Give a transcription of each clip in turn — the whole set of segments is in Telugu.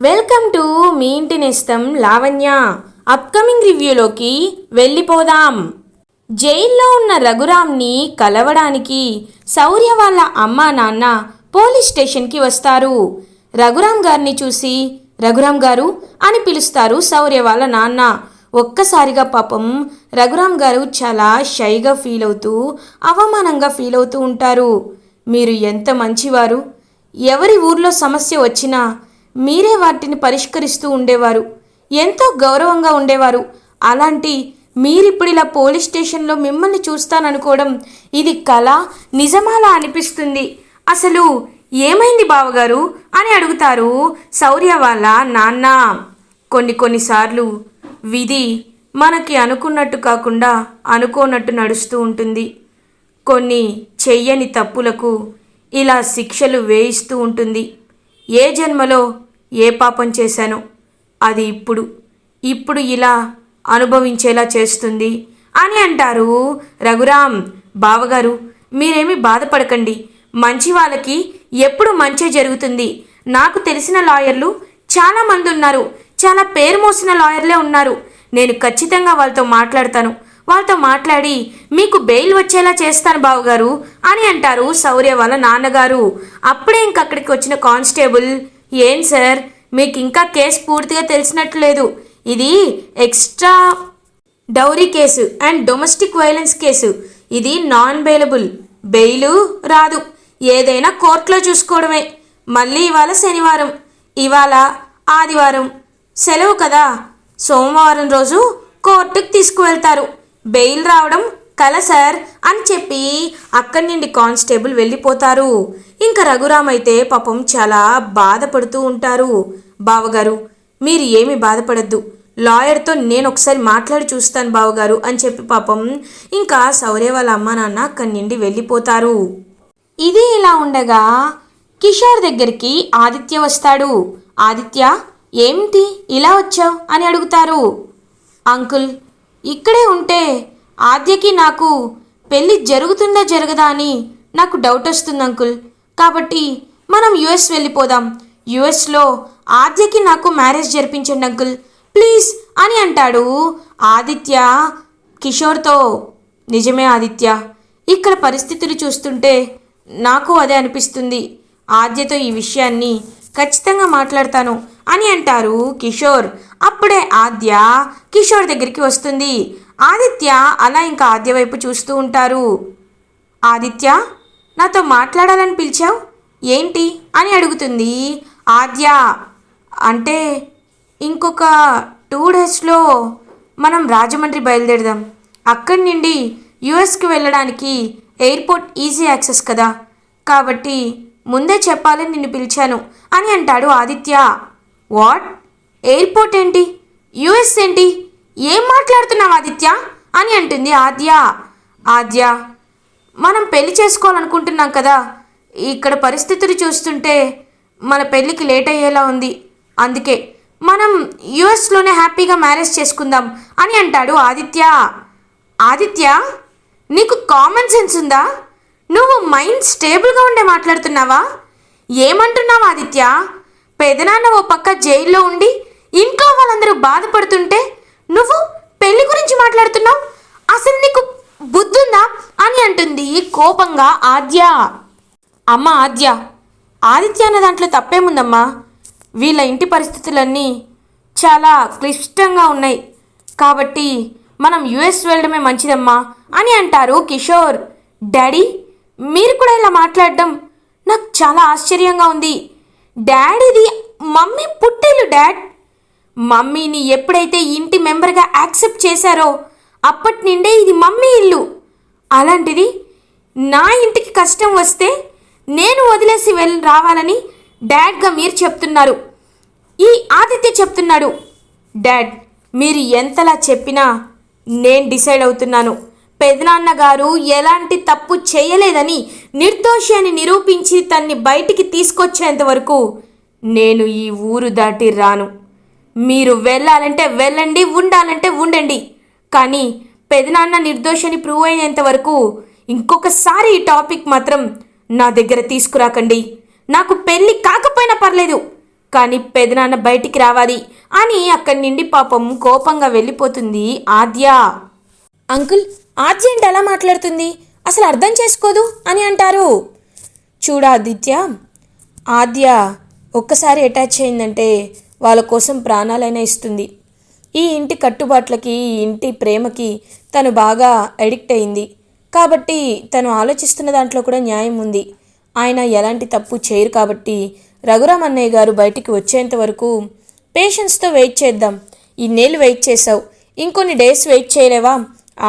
వెల్కమ్ టు మీ ఇంటి నేస్తం లావణ్య. అప్కమింగ్ రివ్యూలోకి వెళ్ళిపోదాం. జైల్లో ఉన్న రఘురామ్ని కలవడానికి శౌర్య వాళ్ళ అమ్మా నాన్న పోలీస్ స్టేషన్కి వస్తారు. రఘురామ్ గారిని చూసి రఘురామ్ గారు అని పిలుస్తారు శౌర్య వాళ్ళ నాన్న. ఒక్కసారిగా పాపం రఘురామ్ గారు చాలా షైగా ఫీల్ అవుతూ అవమానంగా ఫీల్ అవుతూ ఉంటారు. మీరు ఎంత మంచివారు? ఎవరి ఊర్లో సమస్య వచ్చినా మీరే వాటిని పరిష్కరిస్తూ ఉండేవారు. ఎంతో గౌరవంగా ఉండేవారు. అలాంటి మీరిప్పుడు ఇలా పోలీస్ స్టేషన్లో మిమ్మల్ని చూస్తాననుకోవడం ఇది కళ నిజమాలా అనిపిస్తుంది. అసలు ఏమైంది బావగారు? అని అడుగుతారు శౌర్య వాళ్ళ నాన్న. కొన్ని కొన్నిసార్లు విధి మనకి అనుకున్నట్టు కాకుండా అనుకోనట్టు నడుస్తూ ఉంటుంది. కొన్ని చెయ్యని తప్పులకు ఇలా శిక్షలు వేయిస్తూ ఉంటుంది. ఏ జన్మలో ఏ పాపం చేశానో అది ఇప్పుడు ఇప్పుడు ఇలా అనుభవించేలా చేస్తుంది అని అంటారు రఘురామ్ బావగారు. మీరేమీ బాధపడకండి. మంచి వాళ్ళకి ఎప్పుడు మంచి జరుగుతుంది. నాకు తెలిసిన లాయర్లు చాలామంది ఉన్నారు. చాలా పేరు మోసిన లాయర్లే ఉన్నారు. నేను ఖచ్చితంగా వాళ్ళతో మాట్లాడతాను. వాళ్ళతో మాట్లాడి మీకు బెయిల్ వచ్చేలా చేస్తాను బావగారు అని అంటారు శౌర్య వాళ్ళ నాన్నగారు. అప్పుడే ఇంక అక్కడికి వచ్చిన కానిస్టేబుల్ ఏం సార్? మీకు ఇంకా కేసు పూర్తిగా తెలిసినట్లు లేదు. ఇది extra dowry case and domestic violence case. ఇది నాన్ బెయిలబుల్. బెయిలు రాదు. ఏదైనా కోర్టులో చూసుకోవడమే. మళ్ళీ ఇవాళ శనివారం. ఇవాళ ఆదివారం. సెలవు కదా. సోమవారం రోజు కోర్టుకు తీసుకువెళ్తారు. బెయిల్ రావడం కల సార్ అని చెప్పి అక్కడి నుండి కానిస్టేబుల్ వెళ్ళిపోతారు. ఇంకా రఘురామ్ అయితే పాపం చాలా బాధపడుతూ ఉంటారు. బావగారు మీరు ఏమి బాధపడద్దు. లాయర్తో నేను ఒకసారి మాట్లాడి చూస్తాను బావగారు అని చెప్పి పాపం ఇంకా సౌరే వాళ్ళ అమ్మ నాన్న అక్కడి నుండి వెళ్ళిపోతారు. ఇది ఇలా ఉండగా కిషోర్ దగ్గరికి ఆదిత్య వస్తాడు. ఆదిత్య ఏమిటి? ఇలా వచ్చావు? అని అడుగుతారు. అంకుల్ ఇక్కడే ఉంటే ఆద్యకి నాకు పెళ్ళి జరుగుతుందా జరగదా అని నాకు డౌట్ వస్తుంది అంకుల్. కాబట్టి మనం యుఎస్ వెళ్ళిపోదాం. యుఎస్లో ఆద్యకి నాకు మ్యారేజ్ జరిపించండి అంకుల్. ప్లీజ్ అని అంటాడు ఆదిత్య కిషోర్తో. నిజమే ఆదిత్య. ఇక్కడ పరిస్థితులు చూస్తుంటే నాకు అదే అనిపిస్తుంది. ఆద్యతో ఈ విషయాన్ని ఖచ్చితంగా మాట్లాడతాను అని అంటారు కిషోర్. అప్పుడే ఆద్య కిషోర్ దగ్గరికి వస్తుంది. ఆదిత్య అలా ఇంకా ఆద్య వైపు చూస్తూ ఉంటారు. ఆదిత్య? నాతో మాట్లాడాలని పిలిచావు? ఏంటి? అని అడుగుతుంది. ఆద్య అంటే ఇంకొక టూ డేస్లో మనం రాజమండ్రి బయలుదేరదాం. అక్కడి నుండి యుఎస్కి వెళ్ళడానికి ఎయిర్పోర్ట్ ఈజీ యాక్సెస్ కదా. కాబట్టి ముందే చెప్పాలని నిన్ను పిలిచాను అని అంటాడు ఆదిత్య. వాట్? ఎయిర్పోర్ట్ ఏంటి? యుఎస్ ఏంటి? ఏం మాట్లాడుతున్నావు ఆదిత్య? అని అంటుంది ఆద్య. ఆద్య మనం పెళ్ళి చేసుకోవాలనుకుంటున్నాం కదా. ఇక్కడ పరిస్థితులు చూస్తుంటే మన పెళ్ళికి లేట్ అయ్యేలా ఉంది. అందుకే మనం యుఎస్లోనే హ్యాపీగా మ్యారేజ్ చేసుకుందాం అని అంటాడు ఆదిత్య. ఆదిత్య నీకు కామన్ సెన్స్ ఉందా? నువ్వు మైండ్ స్టేబుల్గా ఉండే మాట్లాడుతున్నావా? ఏమంటున్నావు ఆదిత్య? పెదనాన్న ఓ పక్క జైల్లో ఉండి ఇంట్లో వాళ్ళందరూ బాధపడుతుంటే నువ్వు పెళ్ళి గురించి మాట్లాడుతున్నావు? అసలు నీకు బుద్ధుందా అని అంటుంది కోపంగా ఆద్య. అమ్మ ఆద్య ఆదిత్య అన్న దాంట్లో తప్పేముందమ్మా? వీళ్ళ ఇంటి పరిస్థితులన్నీ చాలా క్లిష్టంగా ఉన్నాయి. కాబట్టి మనం యుఎస్ వెళ్ళడమే మంచిదమ్మా అని అంటారు కిషోర్. డాడీ మీరు కూడా ఇలా మాట్లాడడం నాకు చాలా ఆశ్చర్యంగా ఉంది. డాడీది మమ్మీ పుట్టిల్లు డాడ్. మమ్మీని ఎప్పుడైతే ఇంటి మెంబర్గా యాక్సెప్ట్ చేశారో అప్పటి నుండే ఇది మమ్మీ ఇల్లు. అలాంటిది నా ఇంటికి కష్టం వస్తే నేను వదిలేసి వెళ్ళి రావాలని డాడ్గా మీరు చెప్తున్నారు. ఈ ఆదిత్య చెప్తున్నాడు. డాడ్ మీరు ఎంతలా చెప్పినా నేను డిసైడ్ అవుతున్నాను. పెదనాన్న గారు ఎలాంటి తప్పు చేయలేదని నిర్దోషి అని నిరూపించి తన్ని బయటికి తీసుకొచ్చేంత వరకు నేను ఈ ఊరు దాటి రాను. మీరు వెళ్ళాలంటే వెళ్ళండి ఉండాలంటే ఉండండి. కానీ పెదనాన్న నిర్దోషని ప్రూవ్ అయ్యేంత వరకు ఇంకొకసారి ఈ టాపిక్ మాత్రం నా దగ్గర తీసుకురాకండి. నాకు పెళ్ళి కాకపోయినా పర్లేదు. కానీ పెదనాన్న బయటికి రావాలి అని అక్కడి నుండి పాపం కోపంగా వెళ్ళిపోతుంది ఆద్య. అంకుల్ ఆద్య ఏంటి అలా మాట్లాడుతుంది? అసలు అర్థం చేసుకోదు అని అంటారు. చూడు ఆదిత్య ఆద్య ఒక్కసారి అటాచ్ అయిందంటే వాళ్ళ కోసం ప్రాణాలైనా ఇస్తుంది. ఈ ఇంటి కట్టుబాట్లకి ఈ ఇంటి ప్రేమకి తను బాగా అడిక్ట్ అయింది. కాబట్టి తను ఆలోచిస్తున్న దాంట్లో కూడా న్యాయం ఉంది. ఆయన ఎలాంటి తప్పు చేయరు కాబట్టి రఘురామ్ అన్నయ్య గారు బయటికి వచ్చేంత వరకు పేషెన్స్తో వెయిట్ చేద్దాం. ఇన్నేళ్ళు వెయిట్ చేసావు ఇంకొన్ని డేస్ వెయిట్ చేయలేవా?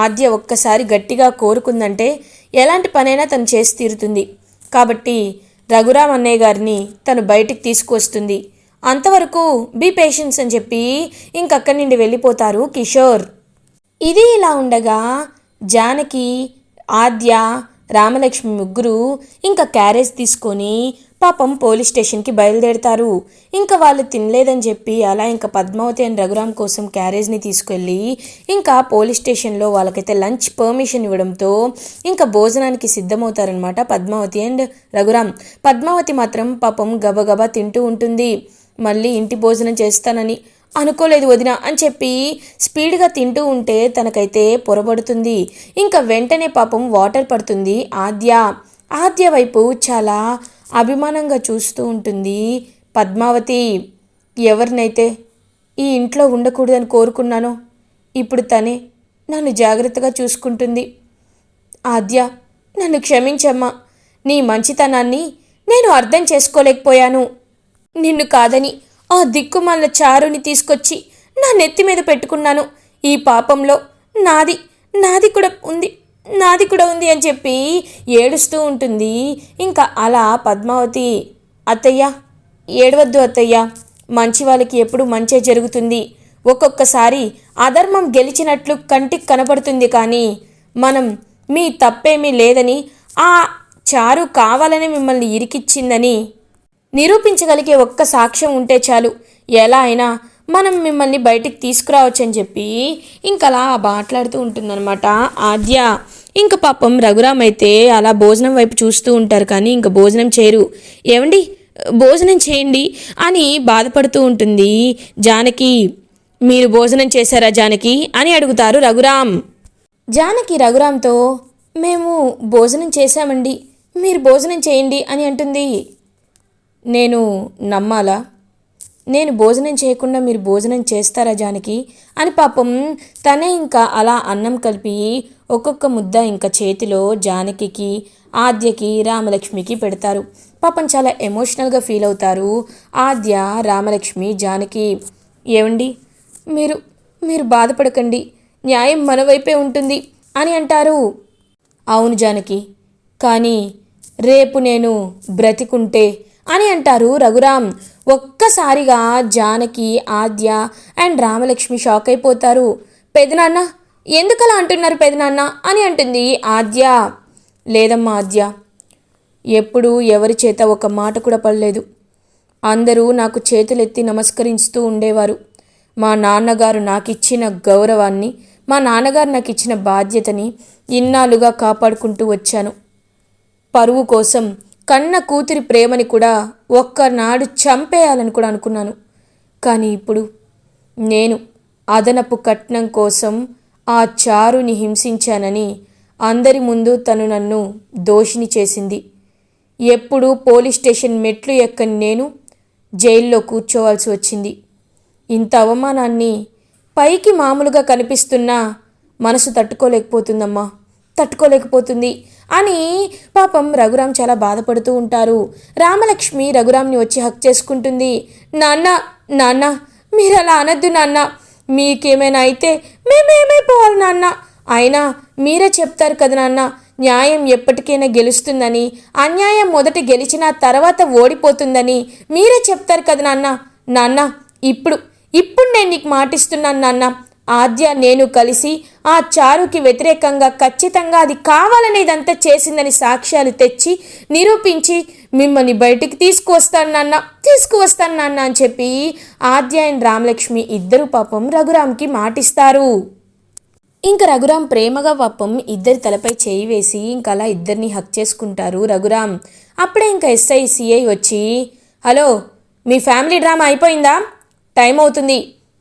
ఆద్య ఒక్కసారి గట్టిగా కోరుకుందంటే ఎలాంటి పనైనా తను చేసి తీరుతుంది. కాబట్టి రఘురామ్ అన్నయ్య గారిని తను బయటికి తీసుకొస్తుంది అంతవరకు బీ పేషెన్స్ అని చెప్పి ఇంకక్కడి నుండి వెళ్ళిపోతారు కిషోర్. ఇది ఇలా ఉండగా జానకి ఆద్య రామలక్ష్మి ముగ్గురు ఇంకా క్యారేజ్ తీసుకొని పాపం పోలీస్ స్టేషన్కి బయలుదేరుతారు. ఇంకా వాళ్ళు తినలేదని చెప్పి అలా ఇంకా పద్మావతి అండ్ రఘురామ్ కోసం క్యారేజ్ని తీసుకెళ్ళి ఇంకా పోలీస్ స్టేషన్లో వాళ్ళకైతే లంచ్ పర్మిషన్ ఇవ్వడంతో ఇంకా భోజనానికి సిద్ధమవుతారనమాట పద్మావతి అండ్ రఘురామ్. పద్మావతి మాత్రం పాపం గబగబా తింటూ ఉంటుంది. మళ్ళీ ఇంటి భోజనం చేస్తానని అనుకోలేదు వదిన అని చెప్పి స్పీడ్గా తింటూ ఉంటే తనకైతే పొరబడుతుంది. ఇంకా వెంటనే పాపం వాటర్ పడుతుంది ఆద్య. ఆద్య వైపు చాలా అభిమానంగా చూస్తూ ఉంటుంది పద్మావతి. ఎవరినైతే ఈ ఇంట్లో ఉండకూడదని కోరుకున్నానో ఇప్పుడు తనే నన్ను జాగ్రత్తగా చూసుకుంటుంది. ఆద్య నన్ను క్షమించమ్మా. నీ మంచితనాన్ని నేను అర్థం చేసుకోలేకపోయాను. నిన్ను కాదని ఆ దిక్కుమాల చారుని తీసుకొచ్చి నా నెత్తి మీద పెట్టుకున్నాను. ఈ పాపంలో నాది నాది కూడా ఉంది నాది కూడా ఉంది అని చెప్పి ఏడుస్తూ ఉంటుంది. ఇంకా అలా పద్మావతి అత్తయ్య ఏడవద్దు అత్తయ్య మంచి వాళ్ళకి ఎప్పుడు మంచే జరుగుతుంది. ఒక్కొక్కసారి అధర్మం గెలిచినట్లు కంటికి కనపడుతుంది కానీ మనం మీ తప్పేమీ లేదని ఆ చారు కావాలని మిమ్మల్ని ఇరికిచ్చిందని నిరూపించగలిగే ఒక్క సాక్ష్యం ఉంటే చాలు. ఎలా అయినా మనం మిమ్మల్ని బయటికి తీసుకురావచ్చని చెప్పి ఇంకలా మాట్లాడుతూ ఉంటుందన్నమాట. ఆద్య ఇంక పాపం రఘురామ్ అయితే అలా భోజనం వైపు చూస్తూ ఉంటారు కానీ ఇంక భోజనం చేయరు. ఏమండి భోజనం చేయండి అని బాధపడుతూ ఉంటుంది. జానకి మీరు భోజనం చేశారా జానకి? అని అడుగుతారు రఘురామ్. జానకి రఘురామ్తో మేము భోజనం చేశామండి. మీరు భోజనం చేయండి అని అంటుంది. నేను నమ్మాలా? నేను భోజనం చేయకుండా మీరు భోజనం చేస్తారా జానకి? అని పాపం తనే ఇంకా అలా అన్నం కలిపి ఒక్కొక్క ముద్ద ఇంకా చేతిలో జానకికి ఆద్యకి రామలక్ష్మికి పెడతారు. పాపం చాలా ఎమోషనల్గా ఫీల్ అవుతారు. ఆద్య రామలక్ష్మి జానకి ఏమండి మీరు మీరు బాధపడకండి. న్యాయం మన వైపే ఉంటుంది అని అంటారు. అవును జానకి. కానీ రేపు నేను బ్రతికుంటే అని అంటారు రఘురామ్. ఒక్కసారిగా జానకి ఆద్య అండ్ రామలక్ష్మి షాక్ అయిపోతారు. పెదనాన్న ఎందుకలా అంటున్నారు పెదనాన్న అని అంటుంది ఆద్య. లేదమ్మా ఆద్య ఎప్పుడు ఎవరి చేత ఒక మాట కూడా పడలేదు. అందరూ నాకు చేతులెత్తి నమస్కరిస్తూ ఉండేవారు. మా నాన్నగారు నాకు ఇచ్చిన గౌరవాన్ని మా నాన్నగారు నాకు ఇచ్చిన బాధ్యతని ఇన్నాళ్ళుగా కాపాడుకుంటూ వచ్చాను. పరువు కోసం కన్న కూతురి ప్రేమని కూడా ఒక్కనాడు చంపేయాలని కూడా అనుకున్నాను. కానీ ఇప్పుడు నేను అదనపు కట్నం కోసం ఆ చారుని హింసించానని అందరి ముందు తను నన్ను దోషిని చేసింది. ఎప్పుడు పోలీస్ స్టేషన్ మెట్లు ఎక్కని నేను జైల్లో కూర్చోవాల్సి వచ్చింది. ఇంత అవమానాన్ని పైకి మామూలుగా కనిపిస్తున్నా మనసు తట్టుకోలేకపోతుందమ్మా. తట్టుకోలేకపోతుంది. అని పాపం రఘురామ్ చాలా బాధపడుతూ ఉంటారు. రామలక్ష్మి రఘురామ్ని వచ్చి హక్ చేసుకుంటుంది. నాన్న నాన్న మీరు అలా అనద్దు నాన్న. మీకేమైనా అయితే మేమేమైపోవాలి నాన్న. అయినా మీరే చెప్తారు కదా నాన్న న్యాయం ఎప్పటికైనా గెలుస్తుందని అన్యాయం మొదట గెలిచిన తర్వాత ఓడిపోతుందని మీరే చెప్తారు కదా నాన్న. నాన్న ఇప్పుడు ఇప్పుడు నేను నీకు మాటిస్తున్నాను నాన్న. ఆద్య నేను కలిసి ఆ చారుకి వ్యతిరేకంగా ఖచ్చితంగా అది కావాలని ఇదంతా చేసిందని సాక్ష్యాలు తెచ్చి నిరూపించి మిమ్మల్ని బయటికి తీసుకువస్తాను నాన్న తీసుకువస్తాను నాన్న అని చెప్పి ఆద్య అండ్ రామలక్ష్మి ఇద్దరు పాపం రఘురామ్కి మాటిస్తారు. ఇంకా రఘురామ్ ప్రేమగా పాపం ఇద్దరి తలపై చేయి వేసి ఇంకా అలా ఇద్దరిని హక్ చేసుకుంటారు రఘురామ్. అప్పుడే ఇంకా ఎస్ఐ సిఐ వచ్చి హలో మీ ఫ్యామిలీ డ్రామా అయిపోయిందా? టైం అవుతుంది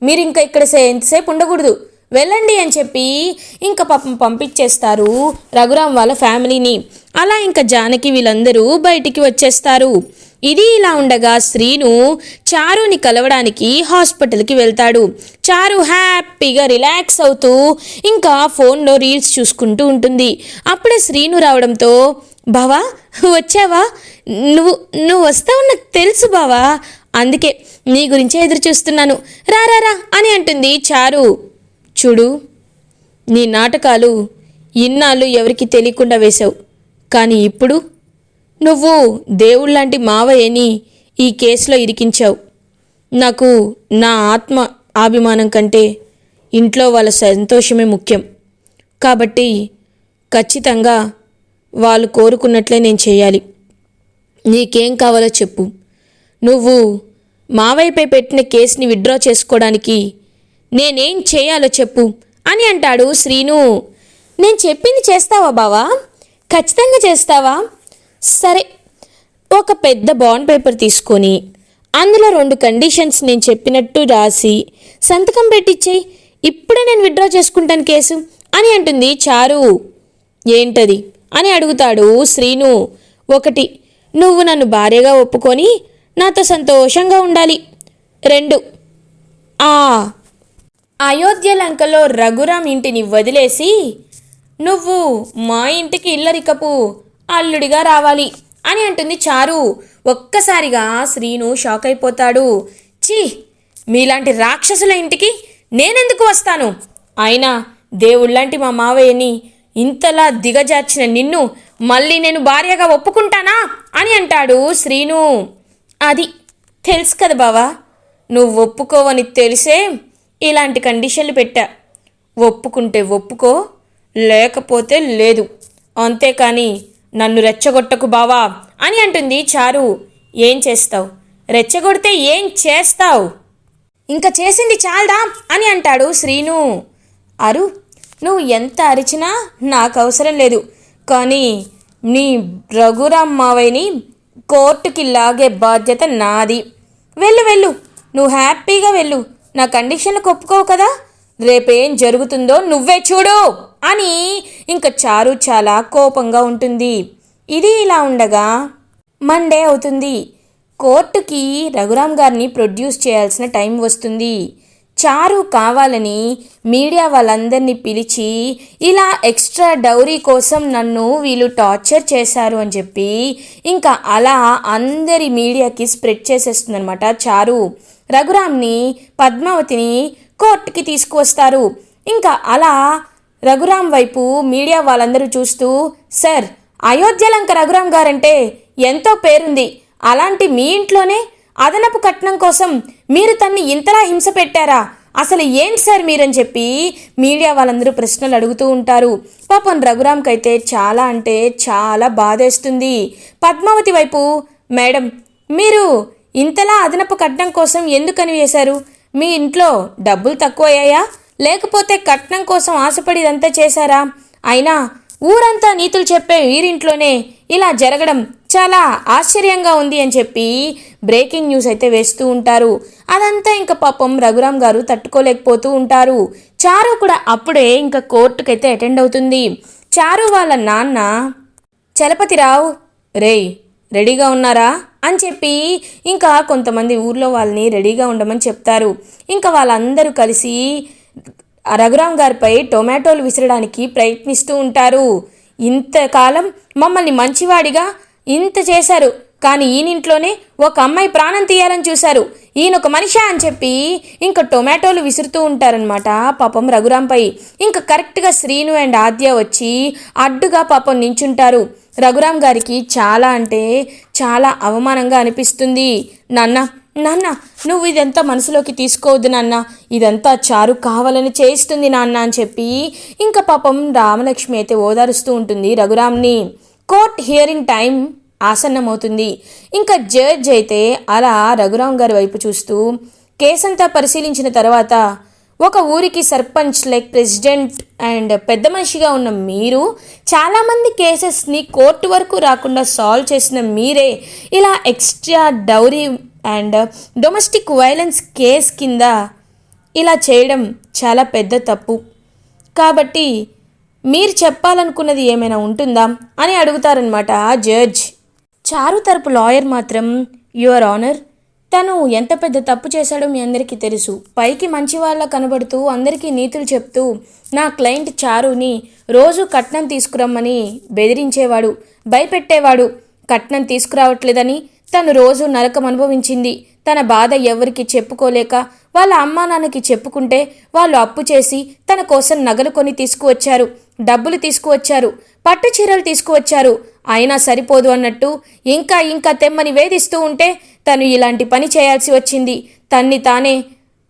మీరు ఇంకా ఇక్కడ ఎంతసేపు ఉండకూడదు. వెళ్ళండి అని చెప్పి ఇంకా పాపం పంపించేస్తారు రఘురాం వాళ్ళ ఫ్యామిలీని. అలా ఇంకా జానకి వీళ్ళందరూ బయటికి వచ్చేస్తారు. ఇది ఇలా ఉండగా శ్రీను చారుని కలవడానికి హాస్పిటల్కి వెళ్తాడు. చారు హ్యాపీగా రిలాక్స్ అవుతూ ఇంకా ఫోన్లో రీల్స్ చూసుకుంటూ ఉంటుంది. అప్పుడే శ్రీను రావడంతో బావా వచ్చావా? నువ్వు నువ్వు వస్తావు నాకు తెలుసు బావా. అందుకే నీ గురించే ఎదురు చూస్తున్నాను రా అని అంటుంది చారు. చూడు నీ నాటకాలు ఇన్నాళ్ళు ఎవరికి తెలియకుండా వేశావు. కానీ ఇప్పుడు నువ్వు దేవుళ్ళంటి మావయ్యని ఈ కేసులో ఇరికించావు. నాకు నా ఆత్మ అభిమానం కంటే ఇంట్లో వాళ్ళ సంతోషమే ముఖ్యం. కాబట్టి ఖచ్చితంగా వాళ్ళు కోరుకున్నట్లే నేను చేయాలి. నీకేం కావాలో చెప్పు. నువ్వు మావయ్యపై పెట్టిన కేసుని విత్డ్రా చేసుకోవడానికి నేనేం చేయాలో చెప్పు అని అంటాడు శ్రీను. నేను చెప్పింది చేస్తావా బావా? ఖచ్చితంగా చేస్తావా? సరే ఒక పెద్ద బాండ్ పేపర్ తీసుకొని అందులో రెండు కండిషన్స్ నేను చెప్పినట్టు రాసి సంతకం పెట్టిచ్చేయి. ఇప్పుడే నేను విత్డ్రా చేసుకుంటాను కేసు అని అంటుంది చారు. ఏంటది? అని అడుగుతాడు శ్రీను. ఒకటి నువ్వు నన్ను భార్యగా ఒప్పుకొని నాతో సంతోషంగా ఉండాలి. రెండు. ఆ. అయోధ్య లంకలో రఘురాం ఇంటిని వదిలేసి నువ్వు మా ఇంటికి ఇల్లరికపు అల్లుడిగా రావాలి అని అంటుంది చారు. ఒక్కసారిగా శ్రీను షాక్ అయిపోతాడు. చీ మీలాంటి రాక్షసుల ఇంటికి నేనెందుకు వస్తాను? అయినా దేవుళ్ళంటి మా మావయ్యని ఇంతలా దిగజార్చిన నిన్ను మళ్ళీ నేను భార్యగా ఒప్పుకుంటానా? అని అంటాడు శ్రీను. అది. తెలుసు కదా బావా నువ్వు ఒప్పుకోవని తెలిసే ఇలాంటి కండిషన్లు పెట్టా. ఒప్పుకుంటే ఒప్పుకో లేకపోతే లేదు. అంతేకాని నన్ను రెచ్చగొట్టకు బావా అని అంటుంది చారు. ఏం చేస్తావు? రెచ్చగొడితే ఏం చేస్తావు? ఇంకా చేసింది చాలదా అని అంటాడు శ్రీను. అరు నువ్వు ఎంత అరిచినా నాకు అవసరం లేదు. కానీ నీ రఘురామ్ మావయ్యని కోర్టుకి లాగే బాధ్యత నాది. వెళ్ళు వెళ్ళు. నువ్వు హ్యాపీగా వెళ్ళు. నా కండిషన్లకు ఒప్పుకోవు కదా? రేపేం జరుగుతుందో నువ్వే చూడు అని ఇంకా చారు చాలా కోపంగా ఉంటుంది. ఇది ఇలా ఉండగా మండే అవుతుంది. కోర్టుకి రఘురామ్ గారిని ప్రొడ్యూస్ చేయాల్సిన టైం వస్తుంది. చారు కావాలని మీడియా వాళ్ళందరినీ పిలిచి ఇలా ఎక్స్ట్రా డౌరీ కోసం నన్ను వీళ్ళు టార్చర్ చేశారు అని చెప్పి ఇంకా అలా అందరి మీడియాకి స్ప్రెడ్ చేసేస్తుందనమాట చారు. రఘురామ్ని పద్మావతిని కోర్టుకి తీసుకువస్తారు. ఇంకా అలా రఘురామ్ వైపు మీడియా వాళ్ళందరూ చూస్తూ సార్ అయోధ్యలంక రఘురామ్ గారంటే ఎంతో పేరుంది. అలాంటి మీ ఇంట్లోనే అదనపు కట్నం కోసం మీరు తన్ని ఇంతలా హింస పెట్టారా? అసలు ఏంటి సార్ మీరని చెప్పి మీడియా వాళ్ళందరూ ప్రశ్నలు అడుగుతూ ఉంటారు. పాపం రఘురామ్కైతే చాలా అంటే చాలా బాధేస్తుంది. పద్మావతి వైపు మేడం మీరు ఇంతలా అదనపు కట్నం కోసం ఎందుకని వేశారు? మీ ఇంట్లో డబ్బులు తక్కువయ్యాయా? లేకపోతే కట్నం కోసం ఆశపడి ఇదంతా చేశారా? అయినా ఊరంతా నీతులు చెప్పే వీరింట్లోనే ఇలా జరగడం చాలా ఆశ్చర్యంగా ఉంది అని చెప్పి బ్రేకింగ్ న్యూస్ అయితే వేస్తూ ఉంటారు. అదంతా ఇంకా పాపం రఘురామ్ గారు తట్టుకోలేకపోతూ ఉంటారు. చారు కూడా అప్పుడే ఇంకా కోర్టుకైతే అటెండ్ అవుతుంది. చారు వాళ్ళ నాన్న చలపతిరావు రేయ్ రెడీగా ఉన్నారా? అని చెప్పి ఇంకా కొంతమంది ఊర్లో వాళ్ళని రెడీగా ఉండమని చెప్తారు. ఇంకా వాళ్ళందరూ కలిసి రఘురామ్ గారిపై టొమాటోలు విసరడానికి ప్రయత్నిస్తూ ఉంటారు. ఇంతకాలం మమ్మల్ని మంచివాడిగా ఇంత చేశారు. కానీ ఈయనింట్లోనే ఒక అమ్మాయి ప్రాణం తీయాలని చూశారు. ఈయన ఒక మనిషి అని చెప్పి ఇంకా టొమాటోలు విసురుతూ ఉంటారనమాట పాపం రఘురాంపై. ఇంకా కరెక్ట్గా శ్రీను అండ్ ఆద్య వచ్చి అడ్డుగా పాపం నించుంటారు. రఘురామ్ గారికి చాలా అంటే చాలా అవమానంగా అనిపిస్తుంది. నాన్న నాన్న నువ్వు ఇదంతా మనసులోకి తీసుకోవద్దు నాన్న. ఇదంతా చారు కావాలని చేయిస్తుంది నాన్న అని చెప్పి ఇంకా పాపం రామలక్ష్మి అయితే ఓదారుస్తూ ఉంటుంది రఘురామ్ని. కోర్ట్ హియరింగ్ టైం ఆసన్నమవుతుంది. ఇంకా జడ్జ్ అయితే అలా రఘురాం గారి వైపు చూస్తూ కేసంతా పరిశీలించిన తర్వాత ఒక ఊరికి సర్పంచ్ లైక్ ప్రెసిడెంట్ అండ్ పెద్ద మనిషిగా ఉన్న మీరు చాలామంది కేసెస్ని కోర్టు వరకు రాకుండా సాల్వ్ చేసిన మీరే ఇలా extra dowry and domestic violence case కింద ఇలా చేయడం చాలా పెద్ద తప్పు. కాబట్టి మీరు చెప్పాలనుకున్నది ఏమైనా ఉంటుందా అని అడుగుతారనమాట ఆ జడ్జ్. చారు తరపు లాయర్ మాత్రం యువర్ ఆనర్ తను ఎంత పెద్ద తప్పు చేశాడో మీ అందరికీ తెలుసు. పైకి మంచి వాళ్ళ కనబడుతూ అందరికీ నీతులు చెప్తూ నా క్లయింట్ చారుని రోజు కట్నం తీసుకురమ్మని బెదిరించేవాడు భయపెట్టేవాడు. కట్నం తీసుకురావట్లేదని తను రోజు నరకం అనుభవించింది. తన బాధ ఎవరికి చెప్పుకోలేక వాళ్ళ అమ్మా నాన్నకి చెప్పుకుంటే వాళ్ళు అప్పు చేసి తన కోసం నగలు కొని తీసుకువచ్చారు. డబ్బులు తీసుకువచ్చారు పట్టు చీరలు తీసుకువచ్చారు. అయినా సరిపోదు అన్నట్టు ఇంకా ఇంకా తెమ్మని వేధిస్తూ ఉంటే తను ఇలాంటి పని చేయాల్సి వచ్చింది. తన్ని తానే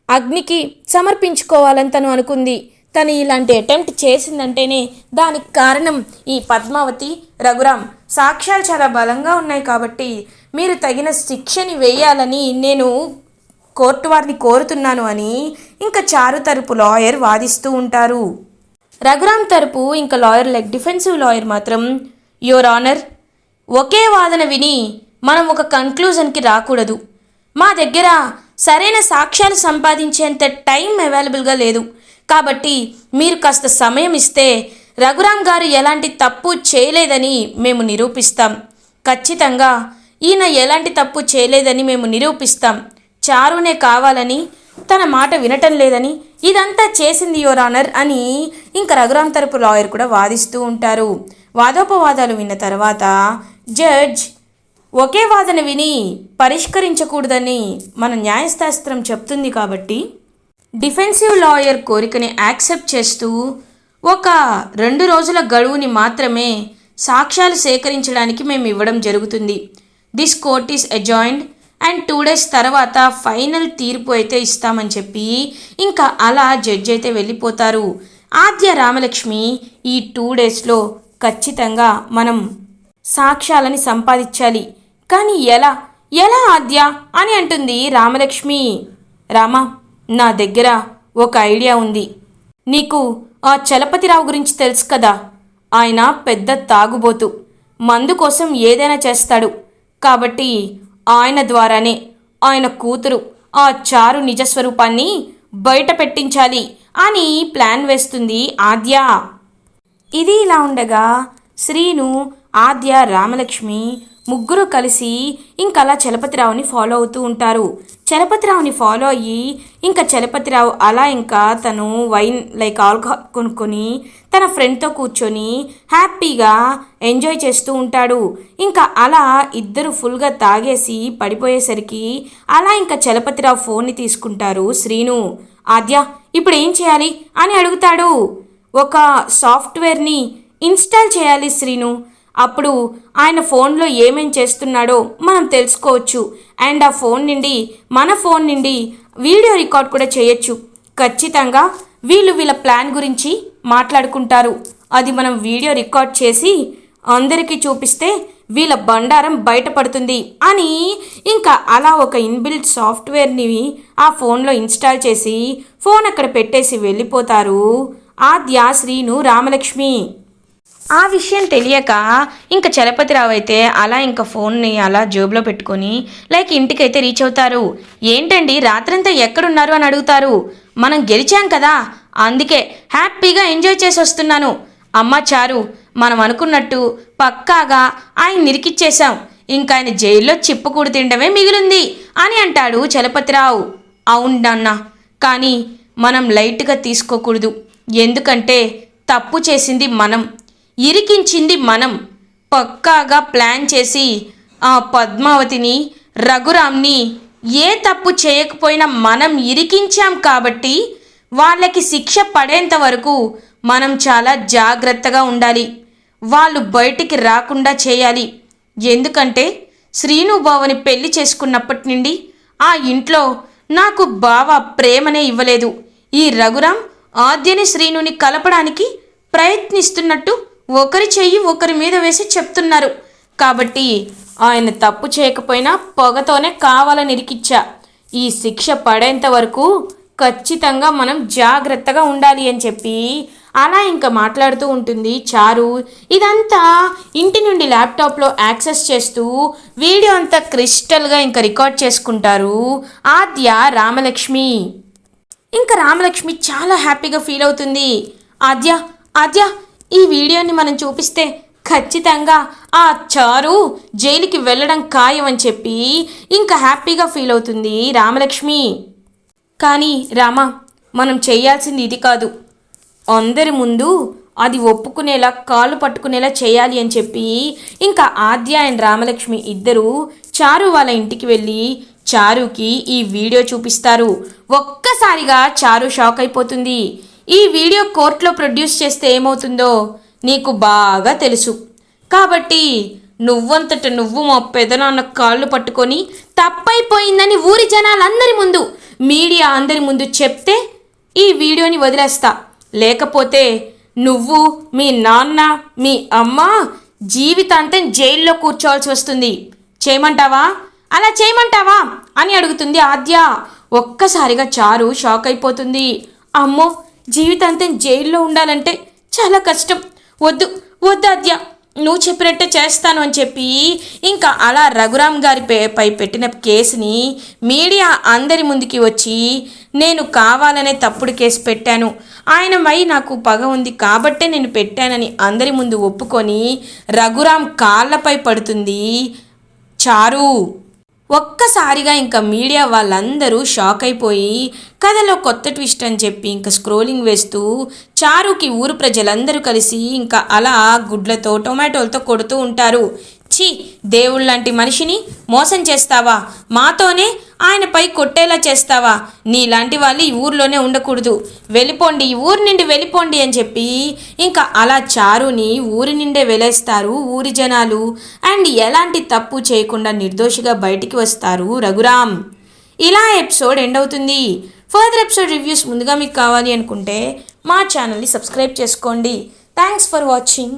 అగ్నికి సమర్పించుకోవాలని తను అనుకుంది. తను ఇలాంటి అటెంప్ట్ చేసిందంటేనే దానికి కారణం ఈ పద్మావతి రఘురాం సాక్ష్యాలు చాలా బలంగా ఉన్నాయి కాబట్టి మీరు తగిన శిక్షని వేయాలని నేను కోర్టు వారిని కోరుతున్నాను అని ఇంకా చారు తరపు లాయర్ వాదిస్తూ ఉంటారు. రఘురామ్ తరపు ఇంకా లాయర్ లైక్ డిఫెన్సివ్ లాయర్ మాత్రం యువర్ ఆనర్ ఒకే వాదన విని మనం ఒక కన్క్లూజన్కి రాకూడదు. మా దగ్గర సరైన సాక్ష్యాలు సంపాదించేంత టైం అవైలబుల్గా లేదు. కాబట్టి మీరు కాస్త సమయం ఇస్తే రఘురామ్ గారు ఎలాంటి తప్పు చేయలేదని మేము నిరూపిస్తాం. ఖచ్చితంగా ఈయన ఎలాంటి తప్పు చేయలేదని మేము నిరూపిస్తాం. చారునే కావాలని తన మాట వినటం లేదని ఇదంతా చేసింది యువర్ ఆనర్ అని ఇంకా రఘురామ్ తరపు లాయర్ కూడా వాదిస్తూ ఉంటారు. వాదోపవాదాలు విన్న తర్వాత జడ్జ్ ఒకే వాదన విని పరిష్కరించకూడదని మన న్యాయశాస్త్రం చెప్తుంది కాబట్టి డిఫెన్సివ్ లాయర్ కోరికని యాక్సెప్ట్ చేస్తూ ఒక రెండు రోజుల గడువుని మాత్రమే సాక్ష్యాలు సేకరించడానికి మేము ఇవ్వడం జరుగుతుంది. This court is adjourned and two days తర్వాత ఫైనల్ తీర్పు అయితే ఇస్తామని చెప్పి ఇంకా అలా జడ్జి అయితే వెళ్ళిపోతారు. ఆద్య రామలక్ష్మి ఈ టూ డేస్లో ఖచ్చితంగా మనం సాక్ష్యాలని సంపాదించాలి. కానీ ఎలా? ఎలా ఆద్య? అని అంటుంది రామలక్ష్మి. రామా నా దగ్గర ఒక ఐడియా ఉంది. నీకు ఆ చలపతిరావు గురించి తెలుసు కదా? ఆయన పెద్ద తాగుబోతు. మందు కోసం ఏదైనా చేస్తాడు. కాబట్టి ఆయన ద్వారానే ఆయన కూతురు ఆ చారు నిజస్వరూపాన్ని బయట పెట్టించాలి అని ప్లాన్ వేస్తుంది ఆద్య. ఇది ఇలా ఉండగా శ్రీను ఆద్య రామలక్ష్మి ముగ్గురు కలిసి ఇంకలా చలపతిరావుని ఫాలో అవుతూ ఉంటారు. చలపతిరావుని ఫాలో అయ్యి ఇంకా చలపతిరావు అలా ఇంకా తను వైన్ లైక్ ఆల్కహాల్ కొనుక్కొని తన ఫ్రెండ్తో కూర్చొని హ్యాపీగా ఎంజాయ్ చేస్తూ ఉంటాడు. ఇంకా అలా ఇద్దరు ఫుల్గా తాగేసి పడిపోయేసరికి అలా ఇంకా చలపతిరావు ఫోన్ని తీసుకుంటారు శ్రీను. ఆద్య ఇప్పుడు ఏం చేయాలి? అని అడుగుతాడు. ఒక సాఫ్ట్వేర్ని ఇన్స్టాల్ చేయాలి శ్రీను. అప్పుడు ఆయన ఫోన్లో ఏమేం చేస్తున్నాడో మనం తెలుసుకోవచ్చు. అండ్ ఆ ఫోన్ నుండి మన ఫోన్ నుండి వీడియో రికార్డ్ కూడా చేయొచ్చు. ఖచ్చితంగా వీళ్ళు వీళ్ళ ప్లాన్ గురించి మాట్లాడుకుంటారు. అది మనం వీడియో రికార్డ్ చేసి అందరికీ చూపిస్తే వీళ్ళ బండారం బయటపడుతుంది అని ఇంకా అలా ఒక ఇన్బిల్ట్ సాఫ్ట్వేర్ని ఆ ఫోన్లో ఇన్స్టాల్ చేసి ఫోన్ అక్కడ పెట్టేసి వెళ్ళిపోతారు ఆద్య శ్రీను రామలక్ష్మి. ఆ విషయం తెలియక ఇంకా చలపతిరావు అయితే అలా ఇంకా ఫోన్ని అలా జేబులో పెట్టుకొని లైక్ ఇంటికైతే రీచ్ అవుతారు. ఏంటండి రాత్రంతా ఎక్కడున్నారు అని అడుగుతారు. మనం గెలిచాం కదా అందుకే హ్యాపీగా ఎంజాయ్ చేసి వస్తున్నాను. అమ్మ చారు మనం అనుకున్నట్టు పక్కాగా ఆయన నిరికిచ్చేశాం. ఇంకా ఆయన జైల్లో చిప్పుకూడు తినడమే మిగిలింది అని అంటాడు చలపతిరావు. అవునన్న కానీ మనం లైట్గా తీసుకోకూడదు. ఎందుకంటే తప్పు చేసింది మనం. ఇరికించింది మనం. పక్కాగా ప్లాన్ చేసి ఆ పద్మావతిని రఘురామ్ని ఏ తప్పు చేయకపోయినా మనం ఇరికించాం కాబట్టి వాళ్ళకి శిక్ష పడేంత వరకు మనం చాలా జాగ్రత్తగా ఉండాలి. వాళ్ళు బయటికి రాకుండా చేయాలి. ఎందుకంటే శ్రీనుబావని పెళ్ళి చేసుకున్నప్పటి నుండి ఆ ఇంట్లో నాకు బావ ప్రేమనే ఇవ్వలేదు. ఈ రఘురాం ఆద్యని శ్రీనుని కలపడానికి ప్రయత్నిస్తున్నట్టు ఒకరి చెయ్యి ఒకరి మీద వేసి చెప్తున్నారు. కాబట్టి ఆయన తప్పు చేయకపోయినా పొగతోనే కావాలని ఇరికిచ్చా. ఈ శిక్ష పడేంత వరకు ఖచ్చితంగా మనం జాగ్రత్తగా ఉండాలి అని చెప్పి అలా ఇంకా మాట్లాడుతూ ఉంటుంది చారు. ఇదంతా ఇంటి నుండి ల్యాప్టాప్లో యాక్సెస్ చేస్తూ వీడియో అంతా క్రిస్టల్గా ఇంకా రికార్డ్ చేసుకుంటారు ఆద్య రామలక్ష్మి. ఇంకా రామలక్ష్మి చాలా హ్యాపీగా ఫీల్ అవుతుంది. ఆద్య ఆద్య వీడియోని మనం చూపిస్తే ఖచ్చితంగా ఆ చారు జైలుకి వెళ్ళడం ఖాయం అని చెప్పి ఇంకా హ్యాపీగా ఫీల్ అవుతుంది రామలక్ష్మి. కానీ రామ మనం చేయాల్సింది ఇది కాదు. అందరి ముందు అది ఒప్పుకునేలా కాళ్ళు పట్టుకునేలా చేయాలి అని చెప్పి ఇంకా ఆద్య అండ్ రామలక్ష్మి ఇద్దరు చారు వాళ్ళ ఇంటికి వెళ్ళి చారుకి ఈ వీడియో చూపిస్తారు. ఒక్కసారిగా చారు షాక్ అయిపోతుంది. ఈ వీడియో కోర్టులో ప్రొడ్యూస్ చేస్తే ఏమవుతుందో? నీకు బాగా తెలుసు. కాబట్టి నువ్వంతట నువ్వు మా పెదనాన్న కాళ్ళు పట్టుకొని తప్పైపోయిందని ఊరి జనాలందరి ముందు మీడియా అందరి ముందు చెప్తే ఈ వీడియోని వదిలేస్తా. లేకపోతే నువ్వు మీ నాన్న మీ అమ్మ జీవితాంతం జైల్లో కూర్చోవాల్సి వస్తుంది. చేయమంటావా? అలా చేయమంటావా? అని అడుగుతుంది ఆద్య. ఒక్కసారిగా చారు షాక్ అయిపోతుంది. అమ్మో జీవితాంతం జైల్లో ఉండాలంటే చాలా కష్టం. వద్దు వద్దు ఆద్య నువ్వు చెప్పినట్టే చేస్తాను అని చెప్పి ఇంకా అలా రఘురామ్ గారి పై పెట్టిన కేసుని మీడియా అందరి ముందుకి వచ్చి నేను కావాలనే తప్పుడు కేసు పెట్టాను. ఆయన మై నాకు పగ ఉంది కాబట్టే నేను పెట్టానని అందరి ముందు ఒప్పుకొని రఘురామ్ కాళ్ళపై పడుతుంది. చారు. ఒక్కసారిగా ఇంకా మీడియా వాళ్ళందరూ షాక్ అయిపోయి కథలో కొత్త ట్విస్ట్ అని చెప్పి ఇంకా స్క్రోలింగ్ వేస్తూ చారుకి ఊరు ప్రజలందరూ కలిసి ఇంకా అలా గుడ్లతో టొమాటోలతో కొడుతూ ఉంటారు. ఛీ దేవుళ్ళంటి మనిషిని మోసం చేస్తావా? మాతోనే ఆయనపై కొట్టేలా చేస్తావా? నీలాంటి వాళ్ళు ఈ ఊర్లోనే ఉండకూడదు. వెళ్ళిపోండి ఈ ఊరి నుండి వెళ్ళిపోండి అని చెప్పి ఇంకా అలా చారుని ఊరి నిండే వెలేస్తారు ఊరి జనాలు. అండ్ ఎలాంటి తప్పు చేయకుండా నిర్దోషిగా బయటికి వస్తారు రఘురామ్. ఇలా ఎపిసోడ్ ఎండ్ అవుతుంది. ఫర్దర్ ఎపిసోడ్ రివ్యూస్ ముందుగా మీకు కావాలి అనుకుంటే మా ఛానల్ని సబ్స్క్రైబ్ చేసుకోండి. Thanks for watching.